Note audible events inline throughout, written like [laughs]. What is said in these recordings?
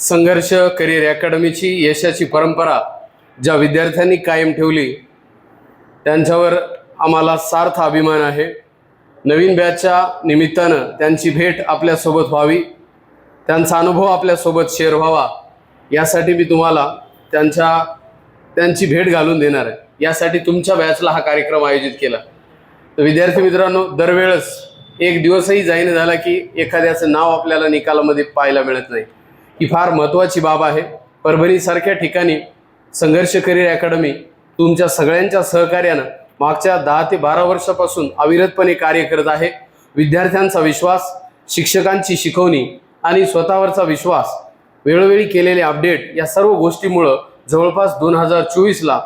संघर्ष करिअर अकॅडमीची यशाची परंपरा ज्या विद्यार्थ्यांनी कायम ठेवली त्यांच्यावर आम्हाला सार्थ अभिमान आहे. नवीन बॅचच्या निमित्तानं त्यांची भेट आपल्यासोबत व्हावी त्यांचा अनुभव आपल्यासोबत शेअर व्हावा यासाठी मी तुम्हाला त्यांच्या त्यांची भेट घालून देणार आहे. यासाठी तुमच्या बॅचला हा कार्यक्रम आयोजित केला. तर विद्यार्थी मित्रांनो दरवेळेस एक दिवसही जाईन झाला की एखाद्याचं नाव आपल्याला निकालामध्ये पाहायला मिळत नाही. ही फार महत्त्वाची बाब आहे. परभणीसारख्या ठिकाणी संघर्ष करिअर अकॅडमी तुमच्या सगळ्यांच्या सहकार्यानं मागच्या दहा ते बारा वर्षापासून अविरतपणे कार्य करत आहे. विद्यार्थ्यांचा विश्वास शिक्षकांची शिकवणी आणि स्वतःवरचा विश्वास वेळोवेळी केलेले अपडेट या सर्व गोष्टीमुळं जवळपास दोन हजार चोवीसला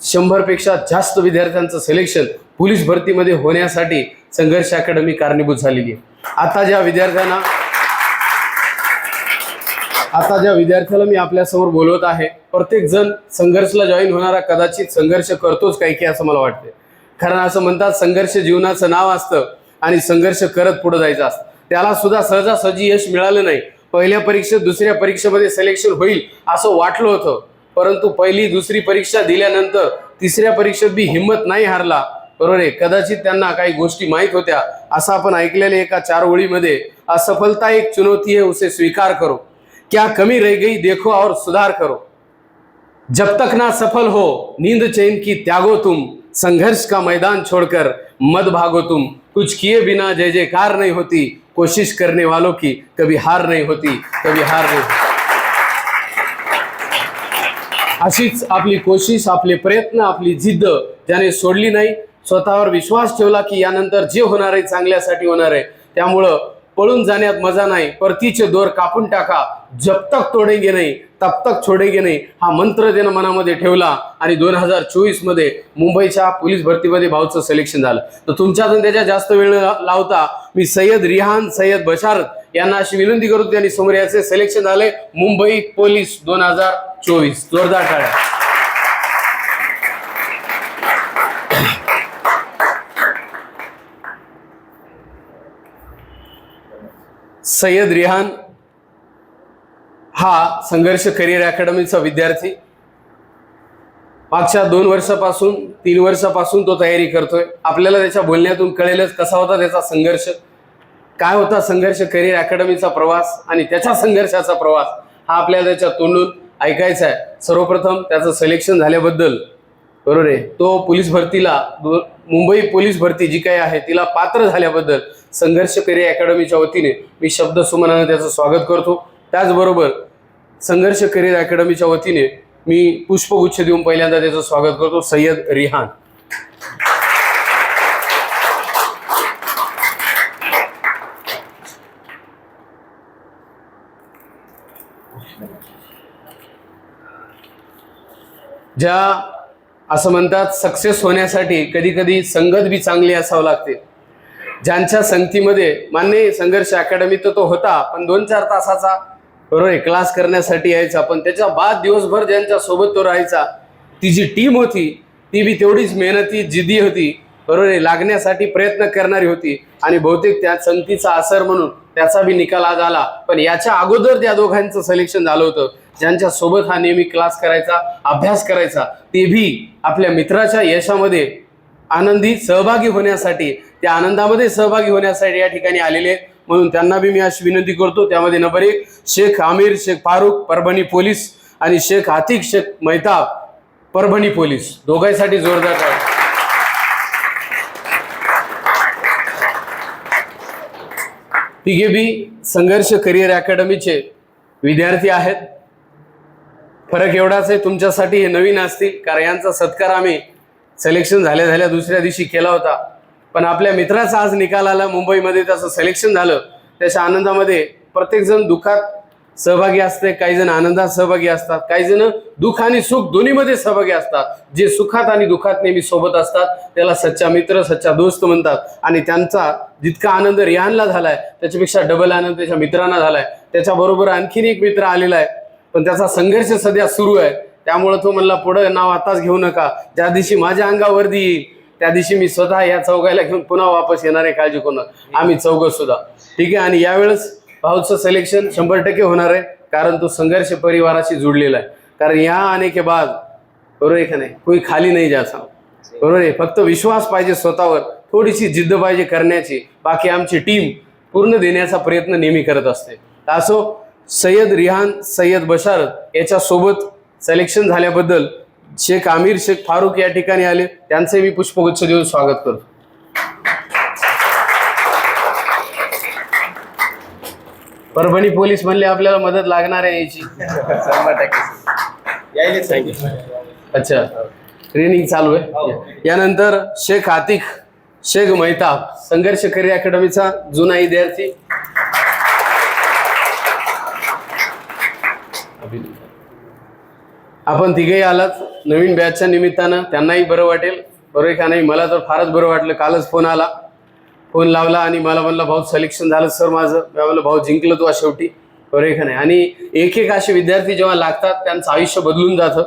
शंभरपेक्षा जास्त विद्यार्थ्यांचं सिलेक्शन पोलीस भरतीमध्ये होण्यासाठी संघर्ष अकॅडमी कारणीभूत झालेली आहे. आता ज्या विद्यार्थ्यांना आता ज्या विद्यार्थ्याला मी आपल्यासमोर बोलवत आहे प्रत्येक जण संघर्षला जॉईन होणारा कदाचित संघर्ष करतोच काही की असं मला वाटते कारण असं म्हणतात संघर्ष जीवनाचं नाव असतं आणि संघर्ष करत पुढे जायचं असतं. त्याला सुद्धा सहजासहजी यश मिळालं नाही. पहिल्या परीक्षेत दुसऱ्या परीक्षेमध्ये सिलेक्शन होईल असं वाटलं होतं. परंतु पहिली दुसरी परीक्षा दिल्यानंतर तिसऱ्या परीक्षेत बी हिंमत नाही हारला. बरोबर आहे? कदाचित त्यांना काही गोष्टी माहीत होत्या. असं आपण ऐकलेले एका चार ओळीमध्ये असफलता एक चुनौती आहे उसे स्वीकार करो. क्या कमी रह गई देखो और सुधार करो। जब तक ना सफल हो नींद चैन की त्यागो तुम संघर्ष का मैदान छोड़कर मत भागो तुम। कुछ किए बिना जय जयकार नहीं होती कोशिश करने वालों की कभी हार नहीं होती कभी हार नहीं होती। अशीच आपली कोशिश आपले प्रयत्न आपली जिद्द ज्याने सोडली नाही. स्वतःवर विश्वास ठेवला की यानंतर जे होणार आहे चांगल्यासाठी होणार आहे. त्यामुळं पळून जाण्यात मजा नाही. परतीचे दोर कापून टाका. जब तक तोडेंगे नाही तब तक छोडेंगे नाही हा मंत्र त्यानं मनामध्ये ठेवला आणि दोन हजार चोवीसमध्ये मुंबईच्या पोलीस भरतीमध्ये भाऊचं सिलेक्शन झालं. तर तुमच्यातून त्याच्या जास्त वेळ लावता मी सय्यद रिहान सय्यद बशारत यांना अशी विनंती करतो त्यांनी समोर याचे सिलेक्शन झाले मुंबई पोलीस दोन हजार चोवीस. जोरदार टाळ्या. सय्यद रिहान हा संघर्ष करिअर अकॅडमीचा विद्यार्थी. मागच्या दोन वर्षापासून तीन वर्षापासून तो तयारी करतोय. आपल्याला त्याच्या बोलण्यातून कळेलच कसा होता त्याचा संघर्ष. काय होता संघर्ष करिअर अकॅडमीचा प्रवास आणि त्याच्या संघर्षाचा प्रवास हा आपल्याला त्याच्या तोंडून ऐकायचा आहे. सर्वप्रथम त्याचं सिलेक्शन झाल्याबद्दल बरोबर आहे. तो पोलीस भरतीला मुंबई पोलीस भरती जी काही आहे तिला पात्र झाल्याबद्दल संघर्ष करिअर अकॅडमीच्या वतीने मी शब्द सुमनानं त्याचं स्वागत करतो. त्याचबरोबर संघर्ष करिअर अकॅडमीच्या वतीने मी पुष्पगुच्छ देऊन पहिल्यांदा त्याचं स्वागत करतो सय्यद रिहान. ज्या असं म्हणतात सक्सेस होण्यासाठी कधी कधी संगत बी चांगली असावं लागते. ज्यांच्या संगतीमध्ये मान्य संघर्ष अकॅडमी तर तो होता पण दोन चार तासाचा बरोबर आहे क्लास करण्यासाठी यायचा पण त्याच्या बाद दिवसभर ज्यांच्या सोबत तो राहायचा ती जी टीम होती ती बी तेवढीच मेहनती जिद्दी होती बरोबर आहे लागण्यासाठी प्रयत्न करणारी होती. आणि बहुतेक त्या संगतीचा असर म्हणून त्याचा बी निकाल आज आला. पण याच्या अगोदर त्या दोघांचं सिलेक्शन झालं होतं. ज्यांच्या सोबत हा नेहमी क्लास करायचा अभ्यास करायचा ते भी आपल्या मित्राच्या यशामध्ये आनंदी सहभागी होण्यासाठी त्या आनंदामध्ये सहभागी होण्यासाठी या ठिकाणी आलेले म्हणून त्यांना बी मी अशी विनंती करतो. त्यामध्ये नंबर एक शेख आमिर शेख फारुख परभणी पोलीस आणि शेख आतिक शेख मेहताब परभणी पोलीस. दोघांसाठी जोरदार आहे तिघे बी संघर्ष करिअर अकॅडमीचे विद्यार्थी आहेत. फरक एवढाच आहे तुमच्यासाठी हे नवीन असतील. कारण यांचा सत्कार आम्ही सिलेक्शन झाल्या झाल्या दुसऱ्या दिवशी केला होता. पण आपल्या मित्राचा आज निकाल आला मुंबईमध्ये त्याचं सिलेक्शन झालं. त्याच्या आनंदामध्ये प्रत्येकजण दुःखात सहभागी असते काही जण आनंदात सहभागी असतात काही जण दुःख आणि सुख दोन्हीमध्ये सहभागी असतात. जे सुखात आणि दुःखात नेहमी सोबत असतात त्याला सच्चा मित्र सच्चा दोस्त म्हणतात. आणि त्यांचा जितका आनंद रिहानला झालाय त्याच्यापेक्षा डबल आनंद त्याच्या मित्रांना झालाय. त्याच्याबरोबर आणखीन एक मित्र आलेला आहे पण त्याचा संघर्ष सध्या सुरू आहे. त्यामुळे तो म्हणला पुढं नाव आताच घेऊ नका. ज्या दिवशी माझ्या अंगावरती येईल त्या दिवशी मी स्वतः या चौघायला घेऊन पुन्हा वापस येणार आहे काळजी करू नका. आम्ही चौघ सुद्धा. ठीक आहे आणि यावेळेस भाऊचं सिलेक्शन शंभर टक्के होणार आहे कारण तो संघर्ष परिवाराशी जुडलेला आहे. कारण या आने के बाद बरोबर आहे का नाही? कोई खाली नाही जायचा. बरोबर आहे? फक्त विश्वास पाहिजे स्वतःवर. थोडीशी जिद्द पाहिजे करण्याची. बाकी आमची टीम पूर्ण देण्याचा प्रयत्न नेहमी करत असते. असो सय्यद रिहान सय्यद बशारत याच्यासोबत सिलेक्शन झाल्याबद्दल शेख आमिर शेख फारुख या ठिकाणी आले. त्यांचे मी पुष्पगुच्छ देऊन स्वागत करतो. परभणी पोलीस म्हणले आपल्याला मदत लागणार आहे याची. अच्छा. ट्रेनिंग चालू आहे. यानंतर शेख आतिक शेख मैताब संघर्ष करी अकॅडमीचा जुना विद्यार्थी आपण तिघेही आलात. नवीन बॅचच्या निमित्तानं त्यांनाही बरं वाटेल. बरोबर का नाही? मला तर फारच बरं वाटलं. कालच फोन आला. फोन लावला आणि मला म्हणलं भाऊ सिलेक्शन झालं सर माझं. म्हणलं भाऊ जिंकलं तू शेवटी. बरोबर का नाही? आणि एक एक असे विद्यार्थी जेव्हा लागतात त्यांचं आयुष्य बदलून जातं.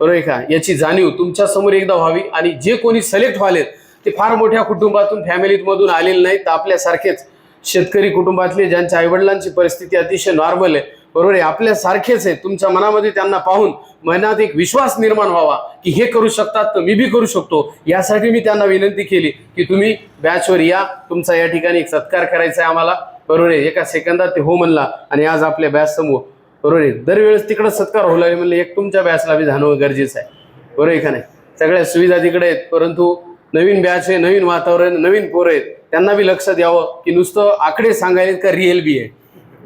बरोबर का? याची जाणीव तुमच्यासमोर एकदा व्हावी आणि जे कोणी सिलेक्ट व्हालेत ते फार मोठ्या कुटुंबातून फॅमिलीमधून आलेले नाहीत. तर आपल्यासारखेच शेतकरी कुटुंबातले ज्यांच्या आईवडिलांची परिस्थिती अतिशय नॉर्मल आहे. बरोबर आहे? आपल्यासारखेच आहे तुमच्या मनामध्ये त्यांना पाहून मनात एक विश्वास निर्माण व्हावा की हे करू शकतात तर मी बी करू शकतो. यासाठी मी त्यांना विनंती केली की तुम्ही बॅचवर या. तुमचा या ठिकाणी एक सत्कार करायचा आहे आम्हाला. बरोबर आहे? एका सेकंदात ते हो म्हणला आणि आज आपल्या बॅच समोर. बरोबर आहे? दरवेळेस तिकडं सत्कार होऊ लागले म्हणलं एक तुमच्या बॅचला बी जाणवं गरजेचं आहे. बरोबर आहे का नाही? सगळ्या सुविधा तिकडे आहेत. परंतु नवीन बॅच आहे नवीन वातावरण नवीन पोरं आहेत. त्यांना बी लक्ष द्यावं की नुसतं आकडे सांगायले का रिअल बी आहे.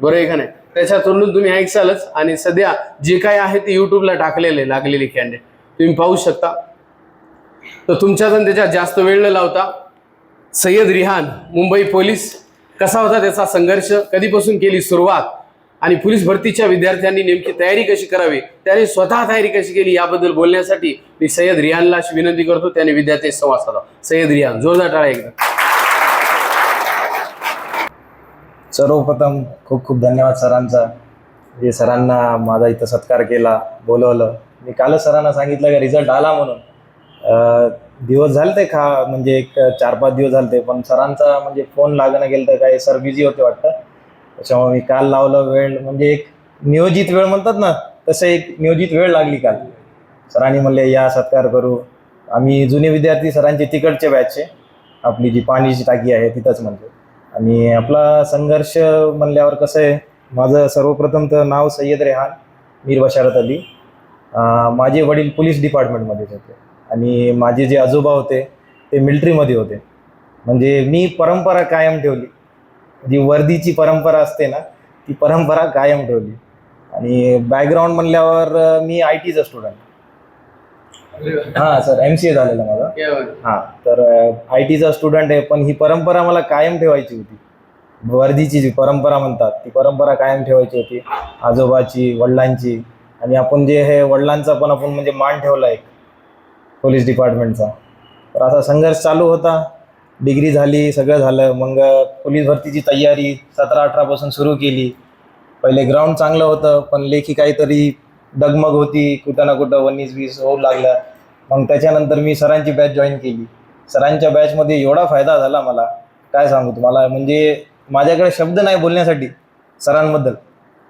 बरोबर आहे का नाही? त्याच्यातून तुम्ही ऐकसालच. आणि सध्या जे काय आहे ते युट्यूबला टाकलेले लागलेले कॅन्डिडेट तुम्ही पाहू शकता. तर तुमच्यातून त्याच्यात जास्त वेळ न लावता सय्यद रिहान मुंबई पोलीस कसा होता त्याचा संघर्ष कधीपासून केली सुरुवात? आणि पोलीस भरतीच्या विद्यार्थ्यांनी नेमकी तयारी कशी करावी? त्याने स्वतः तयारी कशी केली याबद्दल बोलण्यासाठी मी सय्यद रिहानला अशी विनंती करतो. त्याने विद्यार्थी संवाद साधा. सय्यद रिहान जोरदार टाळा एकदा. सर्वप्रथम खूप खूप धन्यवाद सरांचा. जे सरांना माझा इथं सत्कार केला बोलवलं. मी कालच सरांना सांगितलं का रिझल्ट आला म्हणून. दिवस झाले ते खा म्हणजे एक चार पाच दिवस झाले ते पण सरांचा म्हणजे फोन लागणं गेलं तर काय सर बिझी होते वाटतं. त्याच्यामुळे मी काल लावलं वेळ म्हणजे एक नियोजित वेळ म्हणतात ना तसं एक नियोजित वेळ लागली काल. सरांनी म्हणले या सत्कार करू. आम्ही जुने विद्यार्थी सरांचे तिकडचे बॅचचे आपली जी पाण्याची टाकी आहे तिथंच म्हणजे आणि आपला संघर्ष म्हणल्यावर कसं आहे माझं सर्वप्रथम तर नाव सय्यद रेहान मीर बशारत अली. माझे वडील पोलीस डिपार्टमेंटमध्येच होते. आणि माझे जे आजोबा होते ते मिलिटरीमध्ये होते. म्हणजे मी परंपरा कायम ठेवली. जी वर्दीची परंपरा असते ना ती परंपरा कायम ठेवली. आणि बॅकग्राऊंड म्हणल्यावर मी आय टीचा स्टुडंट हां सर एम सी ए झालेला माझा. हां. तर आय टीचा स्टुडंट आहे पण ही परंपरा मला कायम ठेवायची होती. वर्धीची जी परंपरा म्हणतात ती परंपरा कायम ठेवायची होती. आजोबाची वडिलांची आणि आपण जे हे वडिलांचा पण आपण म्हणजे मान ठेवला एक पोलीस डिपार्टमेंटचा. तर असा संघर्ष चालू होता. डिग्री झाली सगळं झालं. मग पोलीस भरतीची तयारी सतरा अठरापासून सुरू केली. पहिले ग्राउंड चांगलं होतं पण लेखी काहीतरी डगमग होती. कुठं ना कुठं वन्नीस वीस होऊ लागलं मग त्याच्यानंतर मी सरांची बॅच जॉईन केली. सरांच्या बॅचमध्ये एवढा फायदा झाला मला. काय सांगू तुम्हाला? म्हणजे माझ्याकडे शब्द नाही बोलण्यासाठी सरांबद्दल.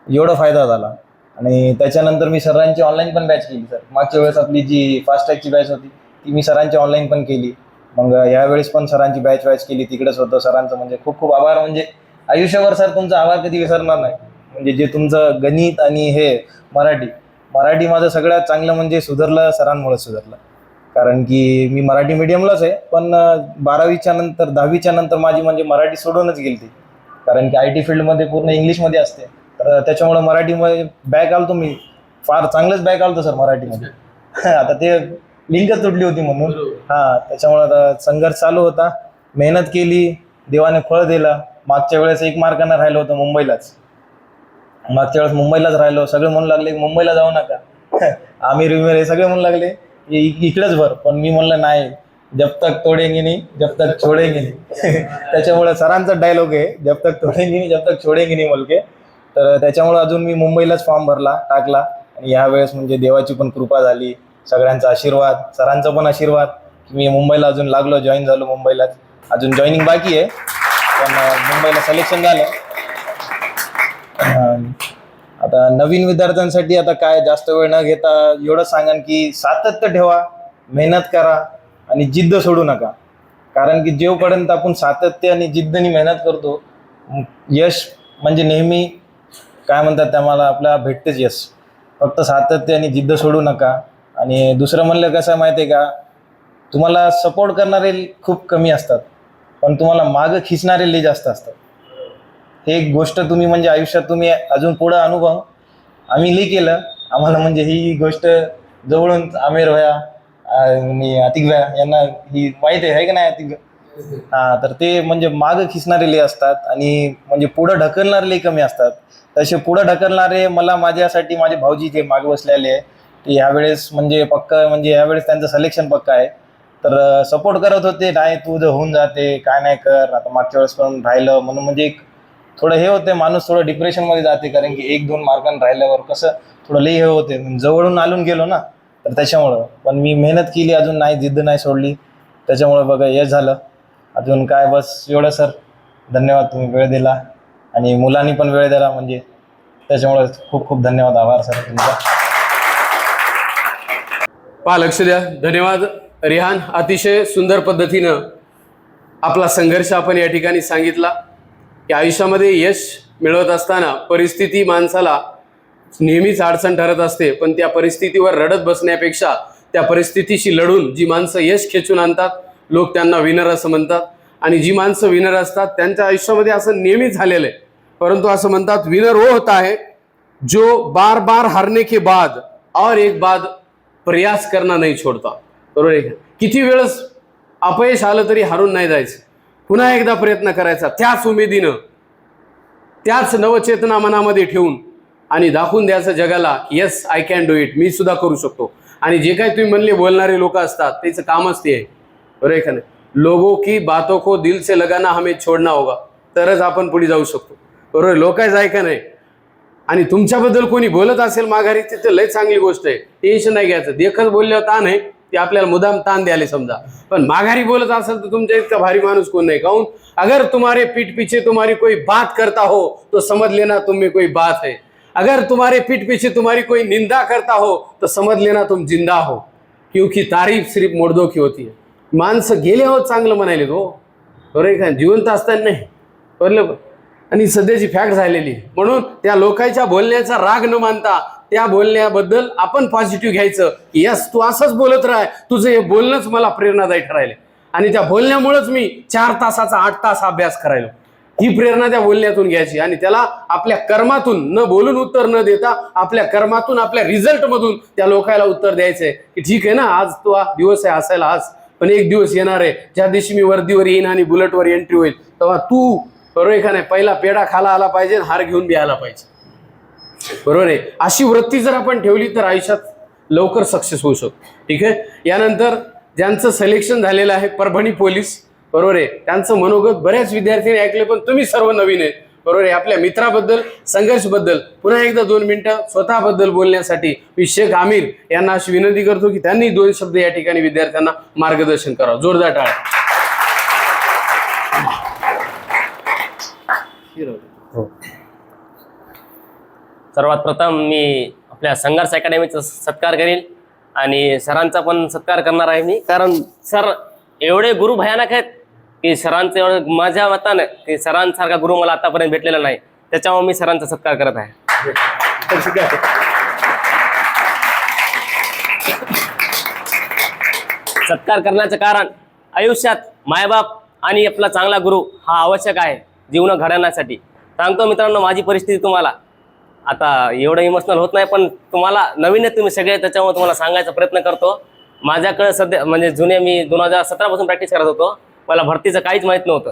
एवढा फायदा झाला. आणि त्याच्यानंतर मी सरांची ऑनलाईन पण बॅच केली सर मागच्या वेळेस आपली जी फास्टॅगची बॅच होती ती मी सरांची ऑनलाईन पण केली. मग यावेळेस पण सरांची बॅच वॅच केली तिकडेच होतं. सरांचं म्हणजे खूप खूप आभार. म्हणजे आयुष्यभर सर तुमचा आभार कधी विसरणार नाही. म्हणजे जे तुमचं गणित आणि हे मराठी मराठी माझं सगळ्यात चांगलं म्हणजे सुधारलं सरांमुळे सुधारलं. कारण की मी मराठी मीडियमलाच आहे पण बारावीच्या नंतर दहावीच्या नंतर माझी म्हणजे मराठी सोडूनच गेली ती कारण की आय टी फील्डमध्ये पूर्ण इंग्लिशमध्ये असते. तर त्याच्यामुळे मराठीमध्ये बॅक आलतो मी. फार चांगलंच बॅक आलतो सर मराठीमध्ये. [laughs] आता ते लिंकच तुटली होती म्हणून. हां त्याच्यामुळे आता संघर्ष चालू होता. मेहनत केली देवाने फळ दिलं. मागच्या वेळेस एक मार्कानं राहिलं होतं मुंबईलाच. मागच्या वेळेस मुंबईलाच राहिलो. सगळे म्हणू लागले मुंबईला जाऊ नका. [laughs] आमिर विमीर हे सगळे म्हणू लागले. "इ- इ- इकडेच भर पण मी म्हणलं नाही जब तक तोडेंगे नाही जब तक छोडेंगे नाही. [laughs] त्याच्यामुळे सरांचा डायलॉग आहे जब तक तोडेंगे नाही जब तक छोडेंगे नाही बोलके तर त्याच्यामुळे अजून मी मुंबईलाच फॉर्म भरला टाकला. आणि यावेळेस म्हणजे देवाची पण कृपा झाली सगळ्यांचा आशीर्वाद सरांचा पण आशीर्वाद मी मुंबईला अजून लागलो जॉईन झालो मुंबईलाच. अजून जॉईनिंग बाकी आहे पण मुंबईला सिलेक्शन झालं. आता नवीन विद्यार्थ्यांसाठी आता काय जास्त वेळ न घेता एवढं सांगान की सातत्य ठेवा मेहनत करा आणि जिद्द सोडू नका. कारण की जेवपर्यंत आपण सातत्य आणि जिद्दनी मेहनत करतो यश म्हणजे नेहमी काय म्हणतात त्या मला आपल्याला भेटतेच यश. फक्त सातत्य आणि जिद्द सोडू नका. आणि दुसरं म्हणलं कसं माहिती आहे का? तुम्हाला सपोर्ट करणारे खूप कमी असतात. पण तुम्हाला मागं खिचणारे लई जास्त असतात. हे एक गोष्ट तुम्ही म्हणजे आयुष्यात तुम्ही अजून पुढं अनुभव. आम्ही लई केलं. आम्हाला म्हणजे ही गोष्ट जवळून आमेर भया आणि अतिक भया यांना ही माहीत आहे की का नाही अतिक? हा तर ते म्हणजे मागं खिसणारे लई असतात आणि म्हणजे पुढं ढकलणारे लई कमी असतात. तसे पुढं ढकलणारे मला माझ्यासाठी माझे भाऊजी जे मागे बसलेले आहे ते ह्यावेळेस म्हणजे पक्का म्हणजे ह्यावेळेस त्यांचं सलेक्शन पक्का आहे. तर सपोर्ट करत होते नाही तू जर होऊन जाते काय नाही कर आता मागच्या वेळेस पण राहिलं. म्हणून म्हणजे एक थोडं हे होते माणूस थोडं डिप्रेशनमध्ये जाते कारण की एक दोन मार्कांनी राहिल्यावर कसं थोडं लई हे होते. जवळून आलून गेलो ना तर त्याच्यामुळं. पण मी मेहनत केली अजून नाही जिद्द नाही सोडली. त्याच्यामुळं बघा हे झालं. अजून काय बस एवढं सर धन्यवाद तुम्ही वेळ दिला. आणि मुलांनी पण वेळ दिला म्हणजे त्याच्यामुळे खूप खूप धन्यवाद. आभार सर तुमचा. पहा लक्ष द्या धन्यवाद. रिहान अतिशय सुंदर पद्धतीनं आपला संघर्ष आपण या ठिकाणी सांगितला. की आयुष्यामध्ये यश मिळवत असताना परिस्थिती माणसाला नेहमीच अडचण ठरत असते. पण त्या परिस्थितीवर रडत बसण्यापेक्षा त्या परिस्थितीशी लढून जी माणसं यश खेचून आणतात लोक त्यांना विनर असं म्हणतात. आणि जी माणसं विनर असतात त्यांच्या आयुष्यामध्ये असं नेहमीच झालेलं आहे. परंतु असं म्हणतात विनर वो हो होता है जो बार बार हारने के बाद और एक बाद प्रयास करना नाही छोडता. बरोबर आहे किती वेळेस अपयश आलं तरी हारून नाही जायचं. पुन्हा एकदा प्रयत्न करायचा त्याच उमेदीनं त्याच नवचेतना मनामध्ये ठेवून आणि दाखवून द्यायचं जगाला yes I can do it मी सुद्धा करू शकतो. आणि जे काही तुम्ही म्हणले बोलणारे लोक असतात त्याचं कामच ते आहे. बरोबर आहे का नाही? लोगो की बातो को दिल से लगाना हमें छोडना होगा. तरच आपण पुढे जाऊ शकतो. बरोबर आहे? का नाही? आणि तुमच्याबद्दल कोणी बोलत असेल माघारी तिथं लय चांगली गोष्ट आहे. टेन्शन नाही घ्यायचं. देखत बोलल्यावर ताण आहे. ते आपल्याला मुदाम ताण द्यायला समजा. पण माघारी बोलत असेल तर तुमच्या इतका भारी माणूस कोण नाही. काहून? अगर तुम्हारे पीठ पीछे तुम्हारी कोई बात करता हो तो समज लेना तुम में कोई बात है. अगर तुम्हारे पीठ पीछे तुम्हारी कोई निंदा करता हो तो समज लेना तुम जिंदा हो. क्योंकि तारीफ सिर्फ मोडदोखी की होती है. माणसं गेले हो चांगलं म्हणाले तो. बरोबर का जिवंत असताना नाही. बरं आणि सध्याची फॅक्ट झालेली आहे. म्हणून त्या लोकांच्या बोलण्याचा राग न मानता त्या बोलण्याबद्दल आपण पॉझिटिव्ह घ्यायचं. की यस तू असंच बोलत राह. तुझं हे बोलणंच मला प्रेरणादायी ठरायले आणि त्या बोलण्यामुळेच मी चार तासाचा आठ तास अभ्यास करायलो. ही प्रेरणा त्या बोलण्यातून घ्यायची. आणि त्याला आपल्या कर्मातून न बोलून उत्तर न देता आपल्या कर्मातून आपल्या रिझल्ट मधून त्या लोकायला उत्तर द्यायचंय. की ठीक आहे ना आज तो दिवस आहे असायला आज. पण एक दिवस येणार आहे. ज्या दिवशी मी वर्दीवर येईन आणि बुलेटवर एंट्री होईल तेव्हा तू बरोबर का नाही पहिला पेढा खाला आला पाहिजे हार घेऊन बी आला पाहिजे. बरोबर आहे? अशी वृत्ती जर आपण ठेवली तर आयुष्यात लवकर सक्सेस होऊ शकतो. ठीक आहे? यानंतर ज्यांचं सिलेक्शन झालेलं आहे परभणी पोलीस बरोबर आहे? त्यांचं मनोगत बऱ्याच विद्यार्थ्यांनी ऐकले पण तुम्ही सर्व नवीन आहे. बरोबर आहे? आपल्या मित्राबद्दल संघर्षबद्दल पुन्हा एकदा दोन मिनिटं स्वतःबद्दल बोलण्यासाठी मी शेख आमिर यांना अशी विनंती करतो की त्यांनी दोन शब्द या ठिकाणी विद्यार्थ्यांना मार्गदर्शन करावं. जोरदार टाळ्या हो. सर्वात प्रथम मी आपल्या संघर्ष अकॅडमीचा सत्कार करील आणि सरांचा पण सत्कार करणार आहे मी. कारण सर एवढे गुरु भयानक आहेत की सरांचं एवढं माझ्या मतानं की सरांसारखा गुरु मला आतापर्यंत भेटलेला नाही. त्याच्यामुळे मी सरांचा सत्कार करत आहे. आहे सत्कार करण्याचं कारण आयुष्यात मायबाप आणि आपला चांगला गुरु हा आवश्यक आहे जीवन घडवण्यासाठी सांगतो मित्रांनो माझी परिस्थिती तुम्हाला. आता एवढं इमोशनल होत नाही पण तुम्हाला नवीन आहे तुम्ही सगळे त्याच्यामुळे तुम्हाला सांगायचा प्रयत्न करतो. माझ्याकडे सध्या म्हणजे जुने मी दोन हजार सतरापासून प्रॅक्टिस करत होतो. मला भरतीचं काहीच माहीत नव्हतं.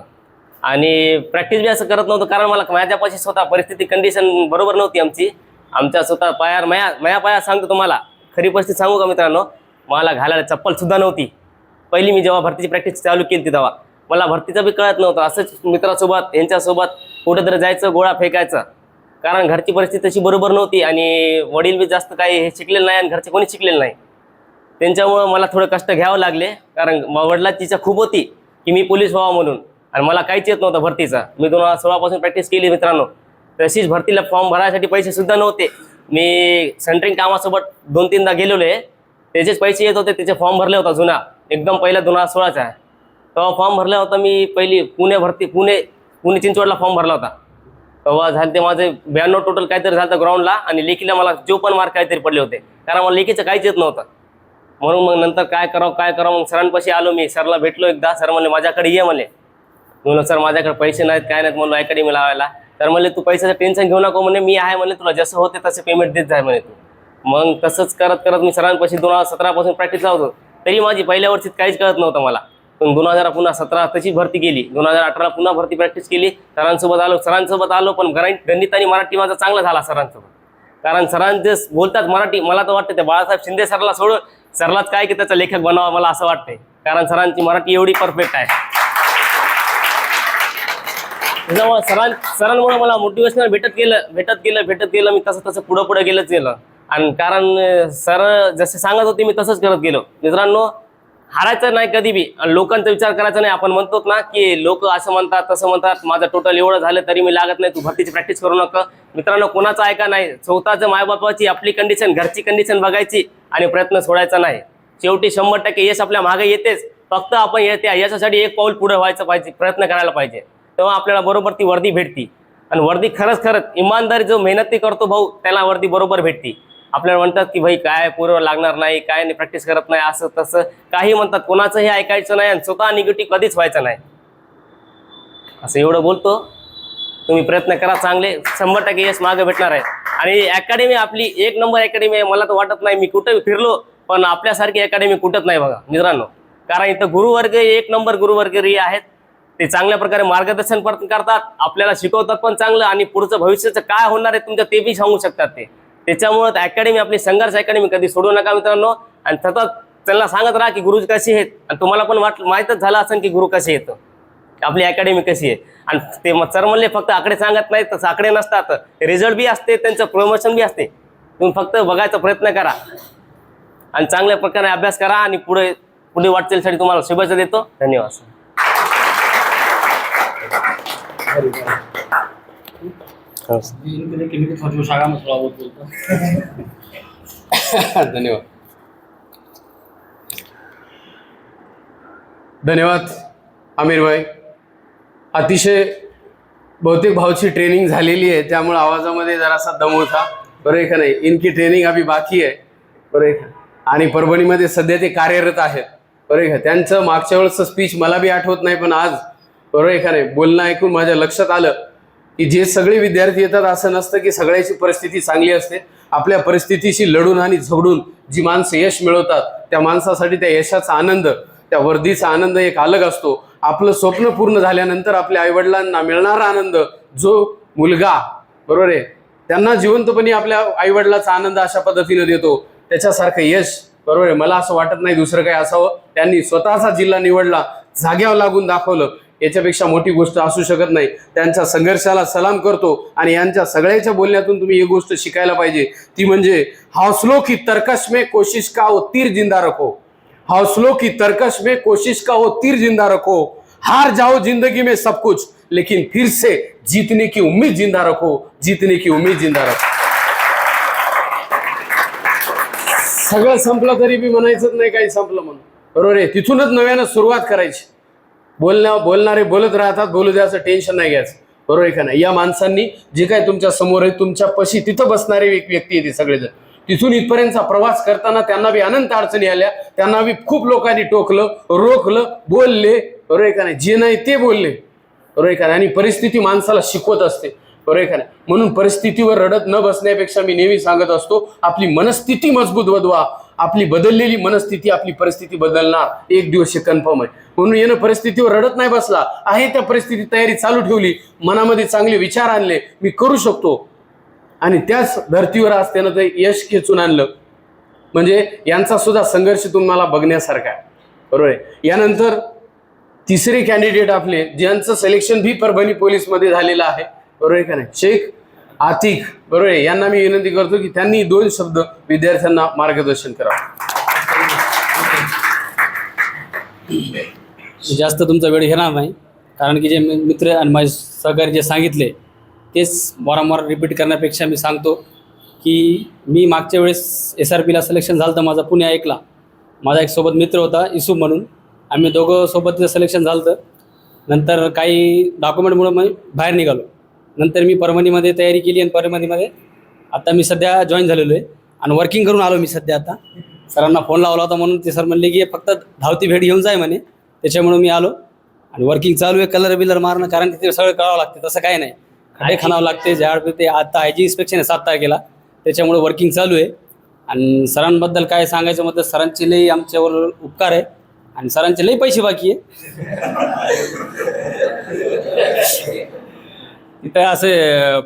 आणि प्रॅक्टिस बी असं करत नव्हतं कारण मला माझ्यापाशी स्वतः परिस्थिती कंडिशन बरोबर नव्हती आमची. आमच्या स्वतः पायावर मया मया पाया सांगतो तुम्हाला. खरी परिस्थिती सांगू का मित्रांनो? मला घालायला चप्पलसुद्धा नव्हती. पहिली मी जेव्हा भरतीची प्रॅक्टिस चालू केली तेव्हा. मला भरतीचं बी कळत नव्हतं. असंच मित्रासोबत यांच्यासोबत कुठेतरी जायचं गोळा फेकायचं. कारण घरची परिस्थिती तशी बरोबर नव्हती आणि वडील बी जास्त काही हे शिकलेलं नाही आणि घरचे कोणी शिकलेलं नाही. त्यांच्यामुळं मला थोडं कष्ट घ्यावं लागले. कारण व- वडिलांची इच्छा खूप होती की मी पोलीस व्हावा म्हणून. आणि मला काहीच येत नव्हतं भरतीचा. मी दोन हजार सोळापासून प्रॅक्टिस केली मित्रांनो. तशीच भरतीला फॉर्म भरायसाठी पैसेसुद्धा नव्हते. मी सेंटरिंग कामासोबत दोन तीनदा गेलेलो आहे त्याचेच पैसे येत होते. त्याचे फॉर्म भरले होता जुना. एकदम पहिला दोन हजार सोळाचा. आहे तेव्हा फॉर्म भरला होता मी पहिली पुणे भरती पुणे पुणे चिंचवडला फॉर्म भरला होता. तेव्हा झाले ते माझे ब्याण्णव टोटल काहीतरी झालं ग्राउंडला आणि लेखीला मला जो पण मार्क काहीतरी पडले होते. कारण मला लेखीचं काहीच येत नव्हतं. म्हणून मग नंतर काय करावं काय करावं मग सरांपाशी आलो मी. सरला भेटलो एकदा. सर म्हणले माझ्याकडे ये म्हणले. म्हणलं सर माझ्याकडे पैसे नाहीत काय नाहीत म्हणलं अकॅडमी लावायला. तर म्हणले तू पैशाचं टेन्शन घेऊ नको म्हणे मी आहे म्हणले तुला जसं होते तसे पेमेंट देत जाय म्हणे तू. मग तसंच करत करत मी सरांपाशी दोन हजार सतरापासून प्रॅक्टिस लावतो तरी माझी पहिल्या वर्षीत काहीच कळत नव्हतं मला. पण दोन हजार पुन्हा सतरा तशी भरती केली. दोन हजार अठरा पुन्हा भरती प्रॅक्टिस केली. सरांसोबत आलो सरांसोबत आलो पण गणित आणि मराठी माझा चांगला झाला सरांसोबत. कारण सरांचे बोलतात मराठी मला तर वाटतं ते बाळासाहेब शिंदे सरला सोडून सरलाच काय की त्याचा लेखक बनावा मला असं वाटतंय. कारण सरांची मराठी एवढी परफेक्ट आहे. त्याच्यामुळे सरां सरांमुळे मला मोटिवेशनल भेटत गेलं भेटत गेलं भेटत गेलं मी तसं तसं पुढं पुढं गेलंच गेलं. आणि कारण सर जसे सांगत होते मी तसंच करत गेलो. मित्रांनो हारायचं नाही कधी बी. आणि लोकांचा विचार करायचा नाही. आपण म्हणतो ना की लोक असं म्हणतात तसं म्हणतात. माझं टोटल एवढं झालं तरी मी लागत नाही. तू भरतीची प्रॅक्टिस करू नका. मित्रांनो कोणाचं ऐका नाही? स्वतःचं मायबापाची आपली कंडिशन घरची कंडिशन बघायची आणि प्रयत्न सोडायचा नाही. शेवटी शंभर टक्के यश आपल्या मागे येतेच. फक्त आपण येते यशासाठी एक पाऊल पुढे व्हायचं पाहिजे प्रयत्न करायला पाहिजे. तेव्हा आपल्याला बरोबर ती वर्दी भेटती. आणि वर्दी खरंच खरंच इमानदारी जो मेहनती करतो भाऊ त्याला वर्दी बरोबर भेटती. आपल्याला म्हणतात की भाई काय पूर्व लागणार नाही काय नाही प्रॅक्टिस करत नाही असं तसं. काही म्हणतात कोणाचंही ऐकायचं नाही आणि स्वतः निगेटिव्ह कधीच व्हायचं नाही. असं एवढं बोलतो. तुम्ही प्रयत्न करा चांगले. शंभर टक्के यश मागे भेटणार आहे. आणि अकॅडमी आपली एक नंबर अकॅडमी आहे. मला तर वाटत नाही मी कुठं फिरलो पण आपल्यासारखी अकॅडमी कुठंच नाही बघा मित्रांनो. कारण इथं गुरुवर्ग एक नंबर गुरुवर्ग री आहेत. ते चांगल्या प्रकारे मार्गदर्शन पण करतात. आपल्याला शिकवतात पण चांगलं आणि पुढचं भविष्याचं काय होणार आहे तुमचं ते बी सांगू शकतात ते. त्याच्यामुळं अकॅडमी आपली संघर्ष अकॅडमी कधी सोडू नका मित्रांनो. आणि सतत त्यांना सांगत राहा की गुरु कसे आहेत. आणि तुम्हाला पण वाट माहीतच झालं असेल की गुरु कसे येतं आपली अकॅडमी कशी आहे. आणि ते मग सर म्हणले फक्त आकडे सांगत नाहीत तसं आकडे नसतात. रिझल्ट बी असते त्यांचं प्रमोशन बी असते. तुम्ही फक्त बघायचा प्रयत्न करा. आणि चांगल्या प्रकारे अभ्यास करा आणि पुढे पुढे वाटचालीसाठी तुम्हाला शुभेच्छा देतो. धन्यवाद सर धन्यवाद. धन्यवाद आमिर भाई. अतिशय बहुतेक भावची ट्रेनिंग झालेली आहे त्यामुळे आवाजामध्ये जरासा दम होता. बरं आहे का नाही? इनकी ट्रेनिंग अभी बाकी आहे. बरं आहे का? आणि परभणीमध्ये सध्या ते कार्यरत आहेत. बरं आहे का? त्यांचं मागच्या वेळेसचं स्पीच मला बी आठवत नाही पण आज बरोबर आहे का नाही? बोलणं ऐकून माझ्या लक्षात आलं. की जे सगळे विद्यार्थी येतात असं नसतं की सगळ्याची परिस्थिती चांगली असते. आपल्या परिस्थितीशी लढून आणि झगडून जी माणसं यश मिळवतात त्या माणसासाठी त्या यशाचा आनंद त्या वर्दीचा आनंद एक अलग असतो. आपलं स्वप्न पूर्ण झाल्यानंतर आपल्या आईवडिलांना मिळणारा आनंद जो मुलगा बरोबर आहे? त्यांना जिवंतपणे आपल्या आईवडिलाचा आनंद अशा पद्धतीने देतो. त्याच्यासारखं यश बरोबर आहे? मला असं वाटत नाही दुसरं काही असावं. त्यांनी स्वतःचा जिल्हा निवडला जाग्यावर लागून दाखवलं. याच्यापेक्षा मोठी गोष्ट असू शकत नाही. त्यांच्या संघर्षाला सलाम करतो आणि यांच्या सगळ्याच्या बोलण्यातून तुम्ही एक गोष्ट शिकायला पाहिजे. ती म्हणजे हौसलो की तर्कश में कोशिश का हो तीर जिंदा रखो. हौसलो की तर्कश में कोशिश का हो तीर जिंदा रखो. हार जाओ जिंदगी में सब कुछ लेकिन फिर से जीतने की उम्मीद जिंदा रखो जीतने की उम्मीद जिंदा रखो. सगळं संपलं तरी बी म्हणायचंच नाही काही संपलं म्हणून. बरोबर आहे? तिथूनच नव्यानं सुरुवात करायची. बोलण्या बोलणारे बोलत राहतात बोलू द्याचं टेन्शन नाही घ्यायचं. बरोबर आहे का नाही? या माणसांनी जे काय तुमच्यासमोर आहे तुमच्या पशी तिथं बसणारे एक व्यक्ती आहे सगळेजण. तिथून इथपर्यंतचा प्रवास करताना त्यांना बी अनंत अडचणी आल्या. त्यांना बी खूप लोकांनी टोकलं रोखलं बोलले. बरोबर आहे का नाही? जे नाही ते बोलले. बरोबर आहे का नाही? आणि परिस्थिती माणसाला शिकवत असते. बरोबर आहे का नाही? म्हणून परिस्थितीवर रडत न बसण्यापेक्षा मी नेहमी सांगत असतो आपली मनस्थिती मजबूत बदवा. आपली बदललेली मनस्थिती आपली परिस्थिती बदलणार. एक दिवस हे कन्फर्म आहे. म्हणून येणं परिस्थितीवर रडत नाही बसला. आहे त्या परिस्थिती तयारी चालू ठेवली. मनामध्ये चांगले विचार आणले. मी करू शकतो. आणि त्याच धर्तीवर आज त्यानं ते यश खेचून आणलं. म्हणजे यांचा सुद्धा संघर्ष तुम्हाला बघण्यासारखा आहे. बरोबर आहे? यानंतर तिसरे कॅन्डिडेट आपले ज्यांचं सिलेक्शन भी परभणी पोलीसमध्ये झालेलं आहे. बरोबर आहे का नाही? शेख आतिक बरोबर आहे यांना मी विनंती करतो की त्यांनी दोन शब्द विद्यार्थ्यांना मार्गदर्शन करावं जास्त तुमचा वेळ घेणार नाही कारण की जे मी- मित्र आणि माझे सहकारी जे सांगितले तेच वारंवार रिपीट करण्यापेक्षा मी सांगतो की मी मागच्या वेळेस एस आर पीला सिलेक्शन झालं तर माझा पुणे ऐकला. माझा एक सोबत मित्र होता इसू म्हणून. आम्ही दोघं सोबत सिलेक्शन झालं तर नंतर काही डॉक्युमेंटमुळं मी बाहेर निघालो. नंतर मी परभणीमध्ये तयारी केली आणि परभणीमध्ये आता मी सध्या जॉईन झालेलो आहे. आणि वर्किंग करून आलो मी सध्या आता. सरांना फोन लावला होता म्हणून ते सर म्हणले की फक्त धावती भेट घेऊन जाय म्हणे. त्याच्यामुळे मी आलो. आणि वर्किंग चालू आहे कलर बिलर मारणं कारण तिथे सगळं कळावं लागते तसं काही नाही. खडे खाणावं लागते झाड ते आता आय जी इन्स्पेक्शन आहे सात तारखेला. त्याच्यामुळे वर्किंग चालू आहे. आणि सरांबद्दल काय सांगायचं म्हटलं सरांचे लई आमच्यावर उपकार आहे. आणि सरांचे लई पैसे बाकी आहे. तिथं असे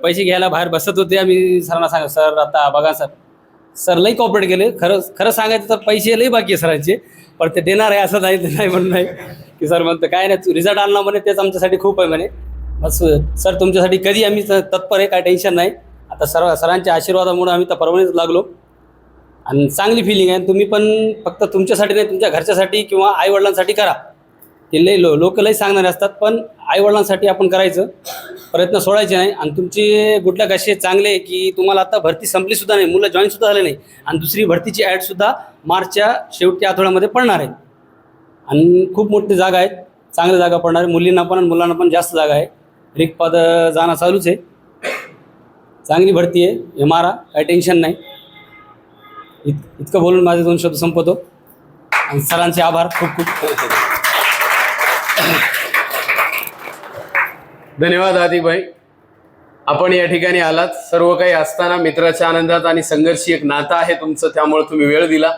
पैसे घ्यायला बाहेर बसत होते आम्ही सरांना सांगा सर आता बघा सर. सर लई कॉपरेट केले. खरं खरं सांगायचं तर पैसे लई बाकी आहे सरांचे. पण ते देणार आहे असं नाही नाही म्हणून नाही. की सर म्हणतं काय नाही रिझल्ट आणला म्हणे तेच आमच्यासाठी खूप आहे म्हणे. बस सर तुमच्यासाठी कधी आम्ही तत्पर आहे काय टेन्शन नाही. आता सर सरांच्या आशीर्वादामुळे आम्ही तर परवणीच लागलो. आणि चांगली फिलिंग आहे. तुम्ही पण फक्त तुमच्यासाठी नाही तुमच्या घरच्यासाठी किंवा आईवडिलांसाठी करा. ते लई लो लोक लई सांगणारे असतात पण आईवडिलांसाठी आपण करायचं. प्रयत्न सोडायचे नाही. आणि तुमचे कुठल्या कसे चांगले आहे की तुम्हाला आता भरती संपलीसुद्धा नाही मुलं जॉईनसुद्धा झाले नाही. आणि दुसरी भरतीची ॲडसुद्धा मार्चच्या शेवटच्या आठवड्यामध्ये पडणार आहे. आणि खूप मोठी जागा आहेत चांगल्या जागा पडणार आहे. मुलींना पण आणि मुलांना पण जास्त जागा आहे. रिकपाद जाणं चालूच आहे. चांगली भरती आहे. हे मारा काही टेन्शन नाही. इत इतकं बोलून माझे दोन शब्द संपवतो. आणि सरांचे आभार. खूप खूप. धन्यवाद आदिभाई आपण या ठिकाणी आलात. सर्व काही असताना मित्राच्या आनंदात आणि संघर्षी एक नातं आहे तुमचं त्यामुळे तुम्ही वेळ दिला.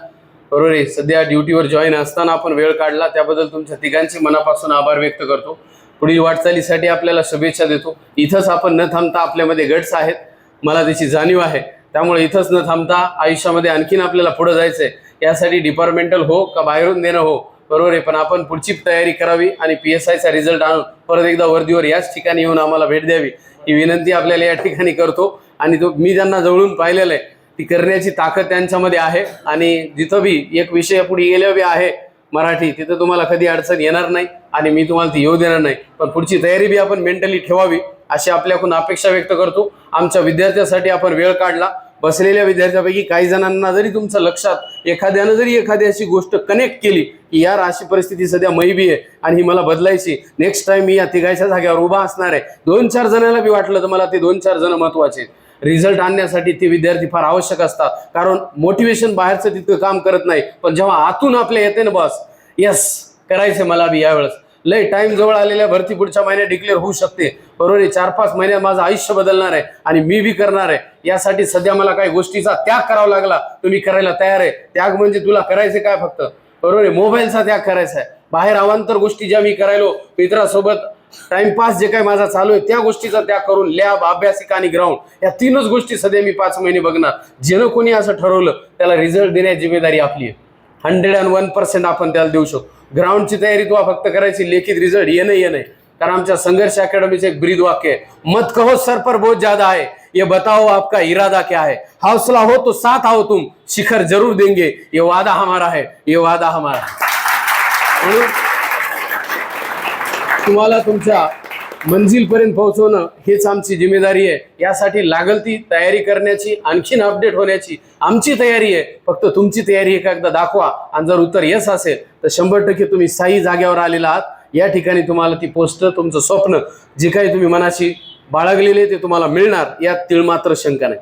बरोबर आहे? सध्या ड्युटीवर जॉईन असताना आपण वेळ काढला. त्याबद्दल तुमच्या तिघांचे मनापासून आभार व्यक्त करतो. पुढील वाटचालीसाठी आपल्याला शुभेच्छा देतो. इथंच आपण न थांबता आपल्यामध्ये गट्स आहेत. मला त्याची जाणीव आहे. त्यामुळे इथंच न थांबता आयुष्यामध्ये आणखीन आपल्याला पुढं जायचं आहे यासाठी डिपार्टमेंटल हो का बाहेरून देणं हो? बरोबर आहे पण आपण पुढची तयारी करावी आणि पी एस आयचा रिझल्ट आणून परत एकदा वर्दीवर याच ठिकाणी येऊन आम्हाला भेट द्यावी ही विनंती आपल्याला या ठिकाणी करतो. आणि तो मी ज्यांना जवळून पाहिलेलं आहे ती करण्याची ताकद त्यांच्यामध्ये आहे. आणि जिथं बी एक विषय पुढे गेल्या बी आहे मराठी तिथं तुम्हाला कधी अडचण येणार नाही आणि मी तुम्हाला ती येऊ देणार नाही. पण पुढची तयारी बी आपण मेंटली ठेवावी अशी आपल्याकडून अपेक्षा व्यक्त करतो. आमच्या विद्यार्थ्यासाठी आपण वेळ काढला. बसलेल्या विद्यार्थ्यापैकी काही जणांना जरी तुमचं लक्षात एखाद्यानं जरी एखादी अशी गोष्ट कनेक्ट केली की यार अशी परिस्थिती सध्या मैबी आहे आणि ही मला बदलायची नेक्स्ट टाइम मी या तिघायच्या जागेवर उभा असणार आहे. दोन चार जणांना बी वाटलं तर मला ते दोन चार जण महत्त्वाचे रिझल्ट आणण्यासाठी ते विद्यार्थी फार आवश्यक असतात. कारण मोटिवेशन बाहेरचं तितकं काम करत नाही. पण जेव्हा आतून आपल्या येते ना बस यस करायचं मला बी यावेळेस. लय टाइम जवळ आलेल्या भरती पुढच्या महिन्यात डिक्लेअर होऊ शकते. बरोबर आहे चार पाच महिन्यात माझं आयुष्य बदलणार आहे आणि मी बी करणार आहे. यासाठी सध्या मला काही गोष्टीचा त्याग करावा लागला. तुम्ही करायला तयार आहे. त्याग म्हणजे तुला करायचं काय फक्त? बरोबर आहे मोबाईलचा त्याग करायचा आहे बाहेर अवांतर गोष्टी ज्या मी करायलो मित्रासोबत टाइमपास जे काही माझा चालू आहे त्या गोष्टीचा त्याग करून लॅब अभ्यासिका आणि ग्राउंड या तीनच गोष्टी सध्या मी पाच महिने बघणार. जेणं कोणी असं ठरवलं त्याला रिझल्ट देण्याची जिम्मेदारी आपली आहे. हंड्रेड अँड वन पर्सेंट आपण त्याला देऊ शकतो. ग्राउंडची तयारी तुला फक्त करायची लेखित रिझल्ट येणं येणं. कारण आमच्या संघर्ष अकॅडमीचं एक ब्रीद वाक्य आहे. मत कहो सर पर बहुत ज्यादा है ये बताओ आपका इरादा क्या है? हौसला हो तो साथ आओ तुम. शिखर जरूर देंगे. ये वादा हमारा है. ये वादा हमारा म्हणून तुम्हाला तुमच्या मंजिलपर्यंत पोहोचवणं हीच आमची जिम्मेदारी आहे. यासाठी लागल ती तयारी करण्याची आणखीन अपडेट होण्याची आमची तयारी आहे. फक्त तुमची तयारी एकदा दाखवा. आणि जर उत्तर यस असेल तर शंभर टक्के तुम्ही साई जागेवर आलेला आहात. या ठिकाणी तुम्हाला ती पोस्ट तुमचं स्वप्न जे काही तुम्ही मनाशी बाळगलेले ते तुम्हाला मिळणार यात तिळमात्र शंका नाही.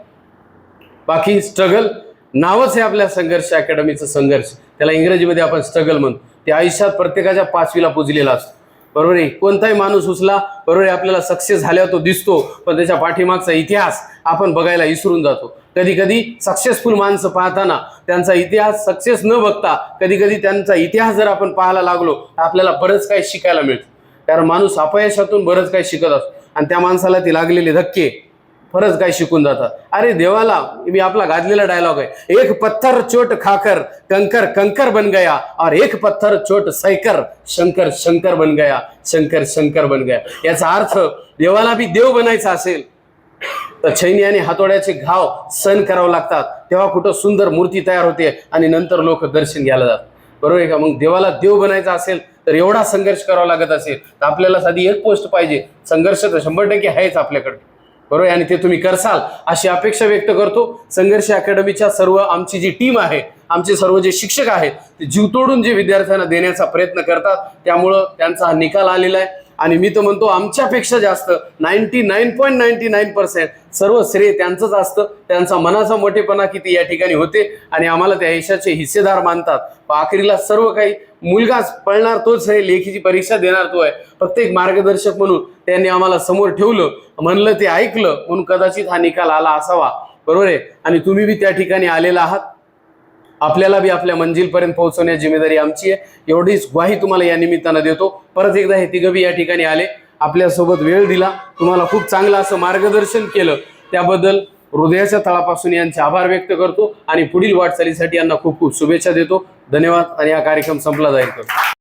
बाकी स्ट्रगल नावच आहे आपल्या संघर्ष अकॅडमीचं संघर्ष. त्याला इंग्रजीमध्ये आपण स्ट्रगल म्हणतो. ते आयुष्यात प्रत्येकाच्या पाचवीला पुजलेला असतो. बरोबर आहे? कोणताही माणूस उचला बरोबर आहे आपल्याला सक्सेस झाल्यावर तो दिसतो पण त्याच्या पाठीमागचा इतिहास आपण बघायला विसरून जातो. कधी कधी सक्सेसफुल माणसं पाहताना त्यांचा इतिहास सक्सेस न बघता कधी कधी त्यांचा इतिहास जर आपण पाहायला लागलो तर आपल्याला बरंच काही शिकायला मिळतं. कारण माणूस अपयशातून बरंच काही शिकत असतो. आणि त्या माणसाला ती लागलेले धक्के फरच काय शिकून जातात. अरे देवाला मी आपला गाजलेला डायलॉग आहे. एक पत्थर चोट खाकर कंकर कंकर बन गया. और एक पत्थर चोट सैकर शंकर शंकर बन गया. शंकर शंकर बन गया. याचा अर्थ देवाला बी देव बनायचा असेल तर छैनी आणि हातोड्याचे घाव सण करावं लागतात. तेव्हा कुठं सुंदर मूर्ती तयार होते आणि नंतर लोक दर्शन घ्यायला जातात. बरोबर आहे का? मग देवाला देव बनायचा असेल तर एवढा संघर्ष करावा लागत असेल तर आपल्याला साधी एक पोस्ट पाहिजे. संघर्ष तर शंभर टक्के आहेच आपल्याकडे. बरोबर? आहे आणि ते तुम्ही करसाल अशी अपेक्षा व्यक्त करतो. संघर्ष अकॅडमीच्या सर्व आमची जी टीम आहे आमचे सर्व जे शिक्षक आहेत ते जीव तोडून जे विद्यार्थ्यांना देण्याचा प्रयत्न करतात त्यामुळं त्यांचा हा निकाल आलेला आहे. आणि मी तर म्हणतो आमच्यापेक्षा जास्त ninety nine point ninety nine percent सर्व श्रेय त्यांचंच असतं. त्यांचा मनाचा मोठेपणा किती या ठिकाणी होते आणि आम्हाला त्या यशाचे हिस्सेदार मानतात. अखेरीला आखरीला सर्व काही मुलगाच पळणार तोच आहे लेखीची परीक्षा देणार तो आहे. फक्त एक मार्गदर्शक म्हणून त्यांनी आम्हाला समोर ठेवलं म्हणलं ते ऐकलं म्हणून कदाचित हा निकाल आला असावा. बरोबर आहे? आणि तुम्ही बी त्या ठिकाणी आलेला आहात. आपल्याला बी आपल्या मंजिलपर्यंत पोहोचवण्याची जिम्मेदारी आमची आहे. एवढीच ग्वाही तुम्हाला या निमित्तानं देतो. परत एकदा हे तिघं बी या ठिकाणी आले. आपल्यासोबत वेळ दिला. तुम्हाला खूप चांगलं असं मार्गदर्शन केलं. त्याबद्दल हृदयाच्या तळापासून यांचे आभार व्यक्त करतो आणि पुढील वाटचालीसाठी यांना खूप खूप शुभेच्छा देतो. धन्यवाद आणि हा कार्यक्रम संपला जाईल. करतो